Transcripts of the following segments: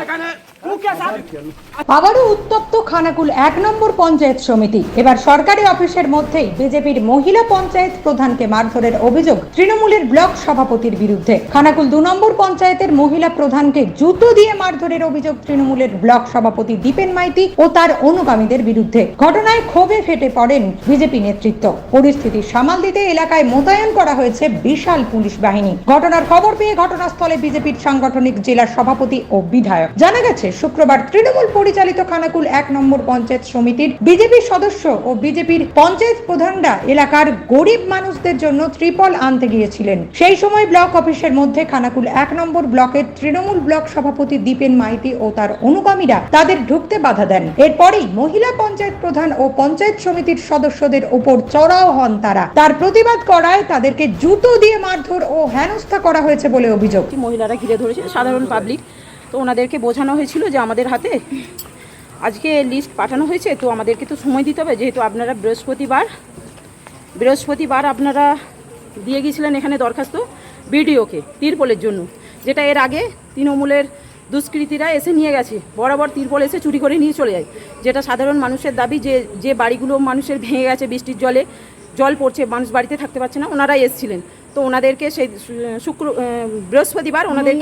এখানে আবারও উত্তপ্ত খানাকুল এক নম্বর পঞ্চায়েত সমিতি। এবার সরকারি অফিসের মধ্যেই বিজেপির মহিলা পঞ্চায়েত প্রধানকে মারধরের অভিযোগ তৃণমূলের ব্লক সভাপতির বিরুদ্ধে। খানাকুল দু নম্বর পঞ্চায়েতের মহিলা প্রধানকে জুতো দিয়ে মারধরের অভিযোগ তৃণমূলের ব্লক সভাপতি দীপেন মাইতি ও তার অনুগামীদের বিরুদ্ধে। ঘটনায় ক্ষোভে ফেটে পড়েন বিজেপি নেতৃত্ব। পরিস্থিতি সামাল দিতে এলাকায় মোতায়েন করা হয়েছে বিশাল পুলিশ বাহিনী। ঘটনার খবর পেয়ে ঘটনাস্থলে বিজেপির সাংগঠনিক জেলা সভাপতি ও বিধায়ক। জানা গেছে শুক্রবার তৃণমূল পরিচালিত খানাকুল এক নম্বর পঞ্চায়েত সমিতির বিজেপির সদস্য ও বিজেপির পঞ্চায়েত প্রধানরা এলাকার গরিব মানুষদের জন্য ত্রিপল আনতে গিয়েছিলেন। সেই সময় ব্লক অফিসের মধ্যে খানাকুল এক নম্বর ব্লকের তৃণমূল ব্লক সভাপতি দীপেন মাইতি ও তার অনুগামীরা তাদের ঢুকতে বাধা দেন। এরপরেই মহিলা পঞ্চায়েত প্রধান ও পঞ্চায়েত সমিতির সদস্যদের উপর চড়াও হন তারা। তার প্রতিবাদ করায় তাদেরকে জুতো দিয়ে মারধর ও হেনস্থা করা হয়েছে বলে অভিযোগ। মহিলারা ঘিরে ধরেছে, সাধারণ পাবলিক তো ওনাদেরকে বোঝানো হয়েছিল যে আমাদের হাতে আজকে লিস্ট পাঠানো হয়েছে, তো আমাদেরকে তো সময় দিতে হবে, যেহেতু আপনারা বৃহস্পতিবার। বৃহস্পতিবার আপনারা দিয়ে গিয়েছিলেন এখানে দরখাস্ত বিডিওকে, তিরপলের জন্য, যেটা এর আগে তৃণমূলের দুষ্কৃতীরা এসে নিয়ে গেছে, বরাবর তিরপল এসে চুরি করে নিয়ে চলে যায়, যেটা সাধারণ মানুষের দাবি যে যে বাড়িগুলো মানুষের ভেঙে গেছে, বৃষ্টির জলে জল পড়ছে, মানুষ বাড়িতে থাকতে পারছে না ওনারা এসেছিলেন, তো ওনাদেরকে সেই শুক্র বৃহস্পতিবার ওনাদের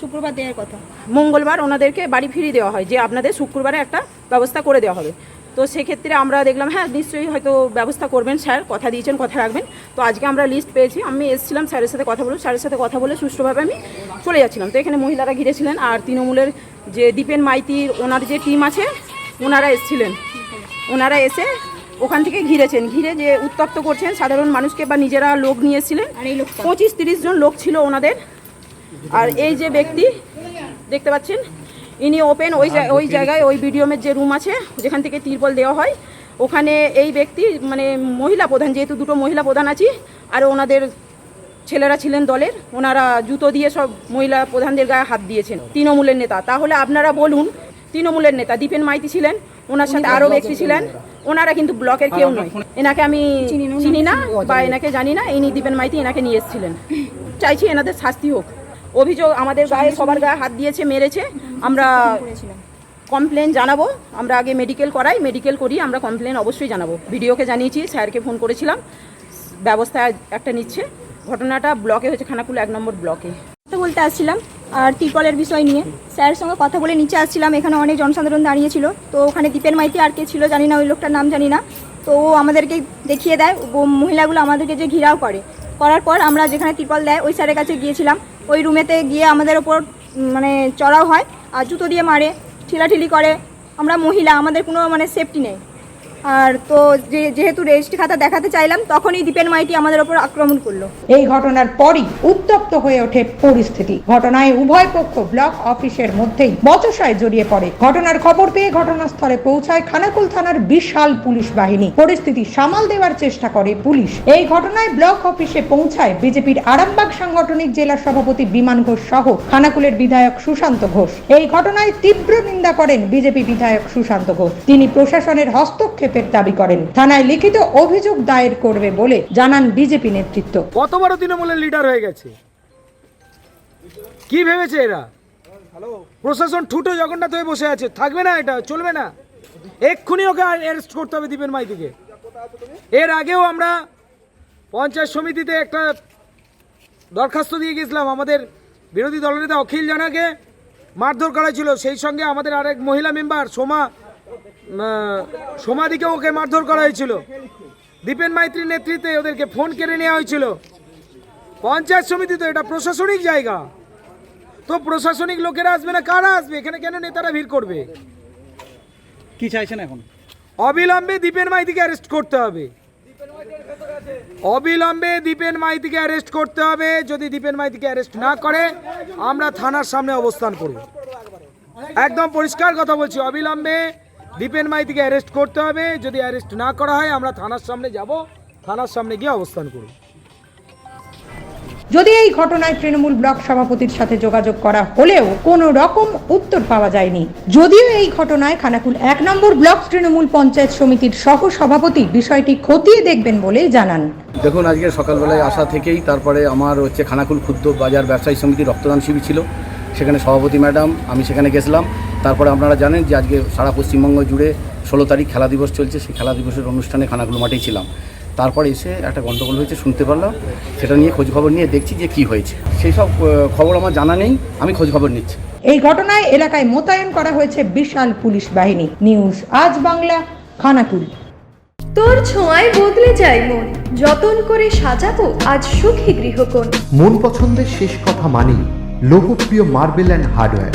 শুক্রবার দেওয়ার কথা। মঙ্গলবার ওনাদেরকে বাড়ি ফিরিয়ে দেওয়া হয় যে আপনাদের শুক্রবারে একটা ব্যবস্থা করে দেওয়া হবে। তো সেক্ষেত্রে আমরা দেখলাম হ্যাঁ নিশ্চয়ই হয়তো ব্যবস্থা করবেন স্যার কথা দিয়েছেন কথা রাখবেন। তো আজকে আমরা লিস্ট পেয়েছি আমি এসেছিলাম স্যারের সাথে কথা বলব স্যারের সাথে কথা বলে সুষ্ঠুভাবে আমি চলে যাচ্ছিলাম। তো এখানে মহিলারা ঘিরেছিলেন আর তৃণমূলের যে দীপেন মাইতির ওনার যে টিম আছে ওনারা এসেছিলেন। ওনারা এসে ওখান থেকে ঘিরেছেন। ঘিরে যে উত্তপ্ত করছেন সাধারণ মানুষকে বা নিজেরা লোক নিয়ে এসেছিলেন। এই লোকটা? পঁচিশ তিরিশ জন লোক ছিল ওনাদের। আর এই যে ব্যক্তি দেখতে পাচ্ছেন? ইনি ওপেন ওই ওই জায়গায় ওই বিডিওমের যে রুম আছে যেখান থেকে তিরপল দেওয়া হয় ওখানে এই ব্যক্তি মানে মহিলা প্রধান যেহেতু দুটো মহিলা প্রধান আছি আর ওনাদের ছেলেরা ছিলেন দলের ওনারা জুতো দিয়ে সব মহিলা প্রধানদের গায়ে হাত দিয়েছেন তৃণমূলের নেতা। তাহলে আপনারা বলুন তৃণমূলের নেতা দীপেন মাইতি ছিলেন ওনার সাথে আরও ব্যক্তি ছিলেন ওনারা কিন্তু ব্লকের কেউ নয়। এনাকে আমি চিনি না বা এনাকে জানি না ইনি দীপেন মাইতি এনাকে নিয়ে এসেছিলেন। চাইছি এনাদের শাস্তি হোক। অভিযোগ আমাদের গায়ে, সবার গায়ে হাত দিয়েছে, মেরেছে। আমরা কমপ্লেন জানাব, আমরা আগে মেডিকেল করাই মেডিকেল করি আমরা কমপ্লেন অবশ্যই জানাব। ভিডিওকে জানিয়েছি, স্যারকে ফোন করেছিলাম, ব্যবস্থা একটা নিচ্ছে। ঘটনাটা ব্লকে হয়েছে, খানাকুল এক নম্বর ব্লকে কথা বলতে আসছিলাম, আর ত্রিপলের বিষয় নিয়ে। স্যারের সঙ্গে কথা বলে নিচে আসছিলাম, এখানে অনেক জনসাধারণ দাঁড়িয়েছিল তো ওখানে দীপেন মাইতি আর কে ছিল জানি না, ওই লোকটার নাম জানি না। তো ও আমাদেরকে দেখিয়ে দেয় মহিলাগুলো আমাদেরকে যে ঘিরাও করে। করার পর আমরা যেখানে ত্রিপল দেয়, ওই স্যারের কাছে গিয়েছিলাম। ওই রুমেতে গিয়ে আমাদের ওপর মানে চড়াও হয় আর জুতো দিয়ে মারে, ঠিলাঠিলি করে। আমরা মহিলা, আমাদের কোনো মানে সেফটি নেই। আর তো যেহেতু রেজিস্ট্রি খাতা দেখাতে চাইলাম, তখনই দীপেন মাইতি আমাদের ওপর আক্রমণ করল। এই ঘটনার পরই উত্তপ্ত হয়ে ওঠে পরিস্থিতি। ঘটনায় উভয় পক্ষ ব্লক অফিসের মধ্যেই বচসায় জড়িয়ে পড়ে। ঘটনার খবর পেয়ে ঘটনাস্থলে পৌঁছায় খানাকুল থানার বিশাল পুলিশ বাহিনী। পরিস্থিতি সামাল দেওয়ার চেষ্টা করে পুলিশ। এই ঘটনায় ব্লক অফিসে পৌঁছায় বিজেপির আরামবাগ সাংগঠনিক জেলা সভাপতি বিমান ঘোষ সহ খানাকুলের বিধায়ক সুশান্ত ঘোষ। এই ঘটনায় তীব্র নিন্দা করেন বিজেপি বিধায়ক সুশান্ত ঘোষ। তিনি প্রশাসনের হস্তক্ষেপের দাবি করেন। থানায় লিখিত অভিযোগ দায়ের করবে বলে জানান বিজেপি নেতৃত্ব। কত বড় তৃণমূলের লিডার হয়ে গেছে? কি ভেবেছে এরা? প্রশাসন ঠুটো জগন্নাথ হয়ে বসে আছে। থাকবে না এটা? চলবে না? এক্ষুনি ওকে অ্যারেস্ট করতে হবে দীপেন মাইতিকে। এর আগেও আমরা পঞ্চায়েত সমিতিতে একটা দরখাস্ত দিয়ে গেছিলাম। আমাদের বিরোধী দলনেতা অখিল জানাকে মারধর করা ছিল। সেই সঙ্গে আমাদের আরেক মহিলা মেম্বার সোমা আহ, সোমাদিকে ওকে মারধর করা হয়েছিল। দীপেন মাইত্রীর নেতৃত্বে ওদেরকে ফোন কেড়ে নেওয়া হয়েছিল। পঞ্চায়েত সমিতি তো এটা প্রশাসনিক জায়গা। তো প্রশাসনিক লোকেরা আসবে না কারা আসবে? এখানে কেন নেতারা ভিড় করবে? কি চাইছেন এখন? অবিলম্বে দীপেন মাইতিকে অ্যারেস্ট করতে হবে। অবিলম্বে দীপেন মাইতিকে অ্যারেস্ট করতে হবে। যদি দীপেন মাইতিকে অ্যারেস্ট না করে আমরা থানার সামনে অবস্থান করব। একদম পরিষ্কার কথা বলছি অবিলম্বে দীপেন মাইতিকে অ্যারেস্ট করতে হবে। যদি অ্যারেস্ট না করা হয় আমরা থানার সামনে যাব। থানার সামনে গিয়ে অবস্থান করব। যদি এই ঘটনায় তৃণমূল ব্লক সভাপতির সাথে যোগাযোগ করা হলেও কোনো রকম উত্তর পাওয়া যায়নি। যদিও এই ঘটনায় খানাকুল এক নম্বর ব্লক তৃণমূল পঞ্চায়েত সমিতির সহ সভাপতি বিষয়টি খতিয়ে দেখবেন বলেই জানান। দেখুন আজকে সকালবেলায় আসা থেকেই তারপরে আমার হচ্ছে খানাকুল ক্ষুদ্র বাজার ব্যবসায়ী সমিতি রক্তদান শিবির ছিল। সেখানে সভাপতি ম্যাডাম আমি সেখানে গেছিলাম। তারপরে আপনারা জানেন যে আজকে সারা পশ্চিমবঙ্গ জুড়ে ষোলো তারিখ খেলা দিবস চলছে সেই খেলা দিবসের অনুষ্ঠানে খানাগুলো মাঠেই ছিলাম। তারপরে এসে একটা গণ্ডগোল হয়েছে শুনতে পারলাম সেটা নিয়ে খোঁজখবর নিয়ে দেখছি যে কি হয়েছে। সেই সব খবর আমার জানা নেই আমি খোঁজখবর নিচ্ছি। এই ঘটনায় এলাকায় মোতায়েন করা হয়েছে বিশাল পুলিশ বাহিনী। নিউজ আজ বাংলা খানাকুল। তোর ছোঁয়ায় বদলে যায় মন যতন করে সাজাবো আজ সুখী গৃহকোণ। মন পছন্দের শেষ কথা মানি লোকপ্রিয় মার্বেল অ্যান্ড হার্ডওয়্যার।